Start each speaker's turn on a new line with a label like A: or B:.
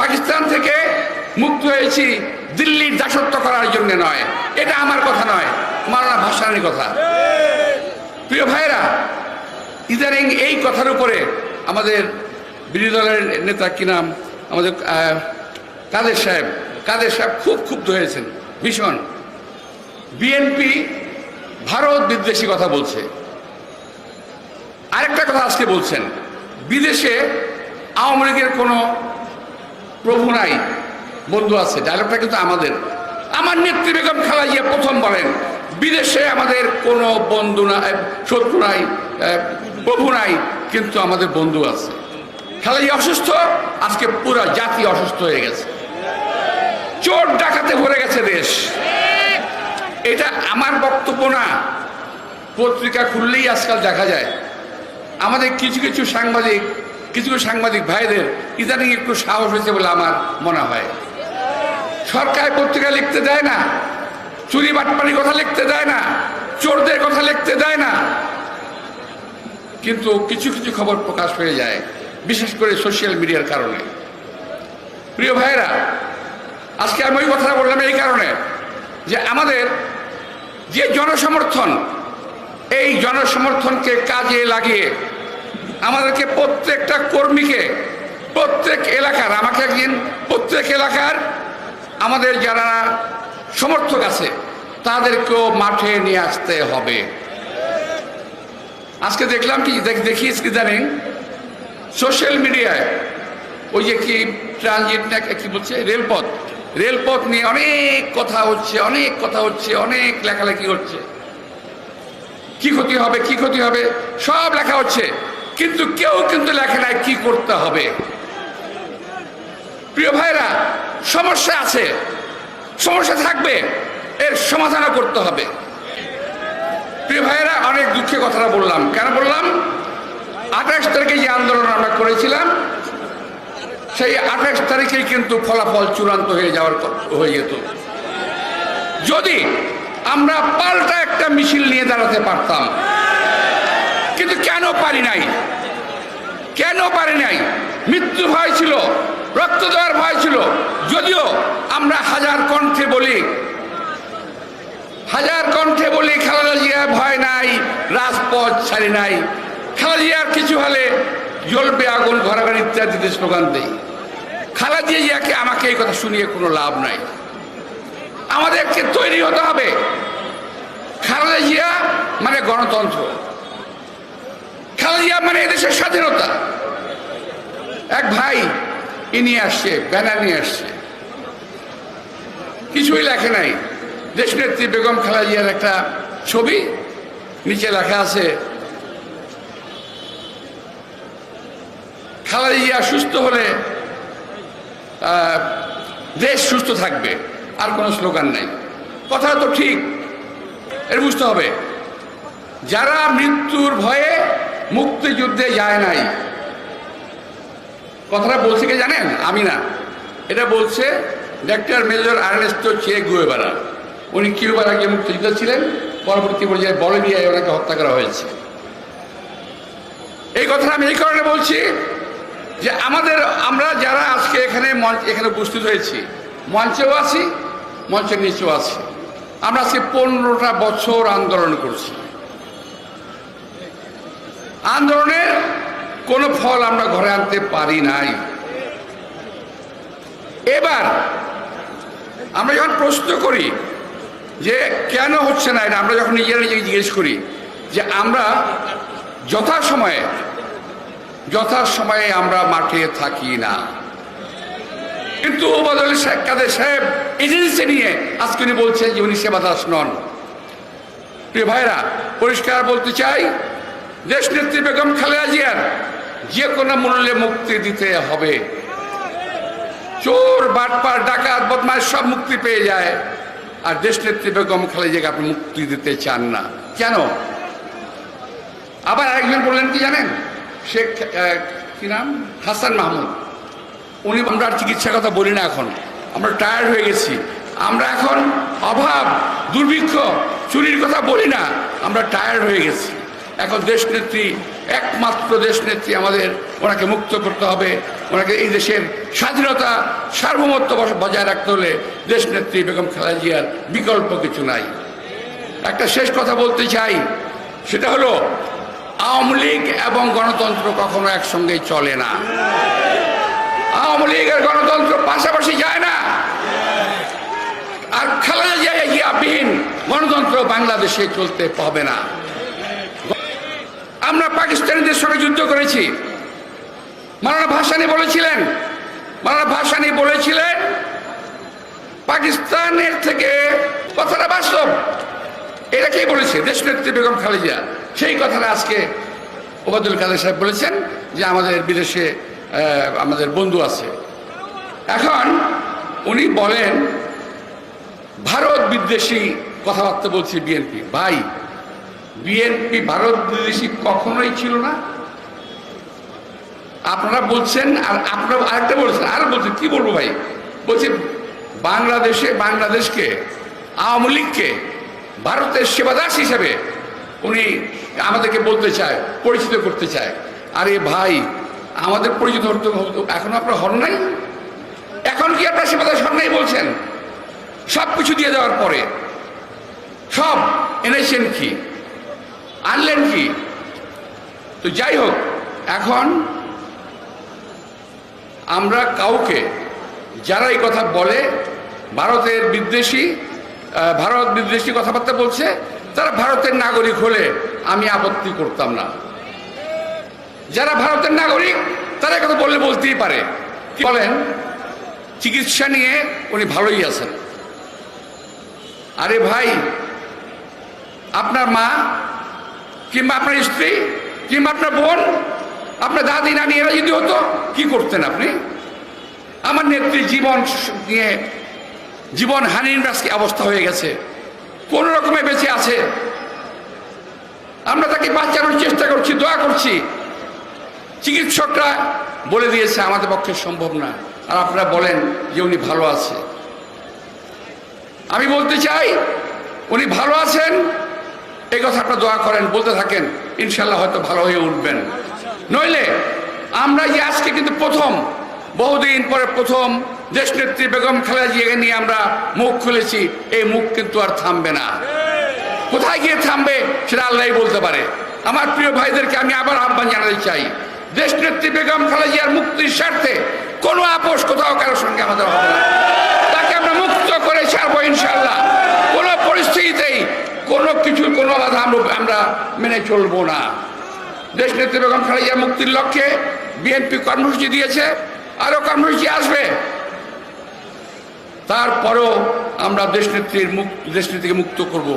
A: পাকিস্তান থেকে মুক্ত হয়েছি দিল্লির দাসত্ব করার জন্য নয়। এটা আমার কথা নয় মারানা ভাসানির কথা। প্রিয় ভাইরা ইদানিং এই কথার উপরে আমাদের বিরোধী দলের নেতা কি নাম? আমাদের কাদের সাহেব? কাদের সাহেব খুব ক্ষুব্ধ হয়েছেন, ভীষণ। বিএনপি ভারত বিদ্বেষী কথা বলছে। আরেকটা কথা আজকে বলছেন, বিদেশে আওয়ামী লীগের কোনো প্রভু নাই। বন্ধু আছে ডায়লগটা কিন্তু আমাদের। আমার নেত্রী বেগম খালাজিয়া প্রথম বলেন, বিদেশে আমাদের কোনো বন্ধু নাই শত্রু নাই প্রভু নাই, কিন্তু আমাদের বন্ধু আছে। খালাজি অসুস্থ, আজকে পুরো জাতি অসুস্থ হয়ে গেছে। চোর ডাকাতে ভরে গেছে দেশ। এটা আমার বক্তব্য না। পত্রিকা খুললেই আজকাল দেখা যায়। আমাদের কিছু কিছু সাংবাদিক কিছু সাংবাদিক ভাইদের ইদানিং একটু সাহস হয়েছে বলে আমার মনে হয়। সরকার পত্রিকা লিখতে দেয় না, চুরি বাটপানির কথা লিখতে দেয় না, চোরদের কথা লিখতে দেয় না। কিন্তু কিছু কিছু খবর প্রকাশ হয়ে যায়, বিশেষ করে সোশ্যাল মিডিয়ার কারণে। প্রিয় ভাইরা আজকে আমি ওই কথাটা বললাম এই কারণে যে আমাদের যে জনসমর্থন, এই জনসমর্থনকে কাজে লাগিয়ে আমাদেরকে প্রত্যেকটা কর্মীকে, প্রত্যেক এলাকার, আমাকে একদিন, প্রত্যেক এলাকার আমাদের যারা সমর্থক আছে, তাদেরকেও মাঠে নিয়ে আসতে হবে। আজকে দেখলাম কি, দেখ- কি ইদানিং সোশ্যাল মিডিয়ায় ওই যে কি ট্রানজিট না কি বলছে, রেলপথ রেলপথ নিয়ে অনেক কথা হচ্ছে, অনেক কথা হচ্ছে, অনেক লেখালেখি হচ্ছে। কি ক্ষতি হবে, কি ক্ষতি হবে, সব লেখা হচ্ছে। কিন্তু কেউ কিন্তু লেখে নাই কি করতে হবে। প্রিয় ভাইরা সমস্যা আছে। সমস্যা থাকবে, এর সমাধানও করতে হবে। প্রিয় ভাইয়েরা, অনেক দুঃখে কথাটা বললাম। কেন বললাম? আঠাশ তারিখে যে আন্দোলন আমরা করেছিলাম, সেই আঠাশ তারিখেই কিন্তু ফলাফল চূড়ান্ত হয়ে যাওয়ার হয়ে যেত। যদি আমরা পাল্টা একটা মিছিল নিয়ে দাঁড়াতে পারতাম কিন্তু কেন পারি নাই? কেন পারি নাই? মৃত্যু ভয় ছিল, রক্ত দেওয়ার ভয় ছিল। যদিও আমরা হাজার কণ্ঠে বলি, হাজার কণ্ঠে বলি, খালেদা জিয়ার ভয় নাই, রাজপথ ছাড়ি নাই। খালেদা জিয়ার কিছু হলে জ্বলবে আগুন ঘরে ঘরে ইত্যাদিতে স্লোগান দেই। খালেদা জিয়াকে আমাকে এই কথা শুনিয়ে কোনো লাভ নাই। আমাদেরকে তৈরি হতে হবে। খালেদা জিয়া মানে গণতন্ত্র। খালেদা মানে এদেশের স্বাধীনতা? এক ভাই ই নিয়ে আসছে, ব্যানার নিয়ে আসছে। কিছুই লেখে নাই। দেশনেত্রী বেগম খালেদা জিয়ার একটা ছবি, নিচে লেখা আছে খালেদা জিয়া সুস্থ হলে দেশ সুস্থ থাকবে। আর কোনো স্লোগান নাই। কথা তো ঠিক, এর বুঝতে হবে। যারা মৃত্যুর ভয়ে মুক্তিযুদ্ধে যায় নাই। কথাটা বলছে কে জানেন? আমি না এটা বলছে ডাক্তার মেজর আর্নেস্টো চে গুয়েবারা উনি কিউবার আগে মুক্তিযোদ্ধা ছিলেন, পরবর্তী পর্যায়ে বলিভিয়ায় ওনাকে হত্যা করা হয়েছে। এই কথাটা আমি এই কারণে বলছি যে আমাদের, আমরা যারা আজকে এখানে মঞ্চ, এখানে উপস্থিত হয়েছি, মঞ্চেও আছি, মঞ্চের নিচেও আছি। আমরা আজকে পনেরোটা বছর আন্দোলন করছি। আন্দোলনের কোনো ফল আমরা ঘরে আনতে পারি নাই। এবার আমরা যখন প্রশ্ন করি যে কেন হচ্ছে না এটা, আমরা যখন নিজেরা নিজেকে জিজ্ঞেস করি যে আমরা যথাসময়ে যথাসময়ে আমরা মাঠে থাকি না। কিন্তু ওবাদুল শেখ কাদের সাহেব, এজেন্সি নিয়ে আজকে উনি বলছেন যে উনি সেবাদাস নন। প্রিয় ভাইরা পরিষ্কার বলতে চাই দেশ নেত্রী বেগম খালেদা জিয়ার যে কোনো মূল্যে মুক্তি দিতে হবে। চোর, বাটপার, ডাকাত বদমাস সব মুক্তি পেয়ে যায়। আর দেশ নেত্রী বেগম খালেদা জিয়াকে আপনি মুক্তি দিতে চান না। কেন? আবার আরেকজন বললেন কি জানেন? শেখ কি নাম? হাসান মাহমুদ। উনি আমরা আর চিকিৎসার কথা বলি না এখন। আমরা টায়ার্ড হয়ে গেছি। আমরা এখন অভাব, দুর্ভিক্ষ, চুরির কথা বলি না। আমরা টায়ার্ড হয়ে গেছি। এখন দেশনেত্রী, একমাত্র দেশনেত্রী আমাদের ওনাকে মুক্ত করতে হবে। ওনাকে এই দেশের স্বাধীনতা, সার্বভৌমত্ব বজায় রাখতে হলে দেশ নেত্রী বেগম খালেদা জিয়ার বিকল্প কিছু নাই। একটা শেষ কথা বলতে চাই, সেটা হলো, আওয়ামী লীগ এবং গণতন্ত্র কখনো একসঙ্গে চলে না। আওয়ামী লীগ আর গণতন্ত্র পাশাপাশি যায় না। আর খালেদা জিয়া জিয়াবিহীন গণতন্ত্র বাংলাদেশে চলতে পাবে না। আমরা পাকিস্তানিদের সঙ্গে যুদ্ধ করেছি। মারানা ভাসানি বলেছিলেন মারানা ভাসানি বলেছিলেন পাকিস্তানের থেকে কথাটা বাস্তব। এটা কে বলেছে দেশ নেত্রী বেগম খালেদা। সেই কথাটা আজকে ওবায়দুল কাদের সাহেব বলেছেন যে আমাদের বিদেশে আমাদের বন্ধু আছে। এখন উনি বলেন, ভারত বিদ্বেষী কথাবার্তা বলছে বিএনপি। ভাই বিএনপি ভারত বিদ্বেষী কখনোই ছিল না। আপনারা বলছেন, আর আপনারা আরেকটা বলছেন আর বলছেন, কি বলব ভাই? বলছে বাংলাদেশে, বাংলাদেশকে, আওয়ামী লীগকে, ভারতের সেবাদাস হিসেবে উনি আমাদেরকে বলতে চায়, পরিচিত করতে চায়। আরে ভাই, আমাদের পরিচিত হতে হতো, এখন আপনার হন নাই? এখন কি আপনার সেবাদাস হন নাই বলছেন? সব কিছু দিয়ে দেওয়ার পরে, সব এনেছেন কি? আনলেন কি? তো যাই হোক, এখন আমরা কাউকে, যারা এই কথা বলে, ভারতের বিদ্বেষী ভারত বিদ্বেষী কথাবার্তা বলছে, তারা ভারতের নাগরিক হলে আমি আপত্তি করতাম না। যারা ভারতের নাগরিক, তারা কথা বললে বলতেই পারে। বলেন? চিকিৎসা নিয়ে উনি ভালোই আছেন। আরে ভাই, আপনার মা কিংবা আপনার স্ত্রী, কিংবা আপনার বোন, আপনার দাদি, নানি, এরা যদি হতো, কি করতেন আপনি? আমার নেত্রী জীবন নিয়ে জীবন হানির আজকে অবস্থা হয়ে গেছে। কোন রকমে বেঁচে আছে? আমরা তাকে বাঁচানোর চেষ্টা করছি, দোয়া করছি। চিকিৎসকরা বলে দিয়েছে, আমাদের পক্ষে সম্ভব না। আর আপনারা বলেন যে উনি ভালো আছে। আমি বলতে চাই, উনি ভালো আছেন এই কথা আপনারা দোয়া করেন, বলতে থাকেন ইনশাল্লাহ হয়তো ভালো হয়ে উঠবেন। নইলে আমরা যে আজকে কিন্তু প্রথম, বহুদিন পরে প্রথম দেশনেত্রী বেগম খালেদা জিয়াকে নিয়ে আমরা মুখ খুলেছি, এই মুখ কিন্তু আর থামবে না। কোথায় গিয়ে থামবে সেটা আল্লাহই বলতে পারে। আমার প্রিয় ভাইদেরকে আমি আবার আহ্বান জানাতে চাই দেশ দেশনেত্রী বেগম খালেদা জিয়ার মুক্তির স্বার্থে কোনো আপোষ কোথাও কারোর সঙ্গে আমাদের হবে না। তাকে আমরা মুক্ত করে ছাড়বো ইনশাল্লাহ কোনো কোনো কিছু, কোনো বাধা আমরা মেনে চলবো না। দেশ নেত্রী বেগম খালেদা মুক্তির লক্ষ্যে বিএনপি কর্মসূচি দিয়েছে, আরও কর্মসূচি আসবে। তারপরেও আমরা দেশ নেত্রীর মুক্ত দেশনেত্রীকে মুক্ত করব।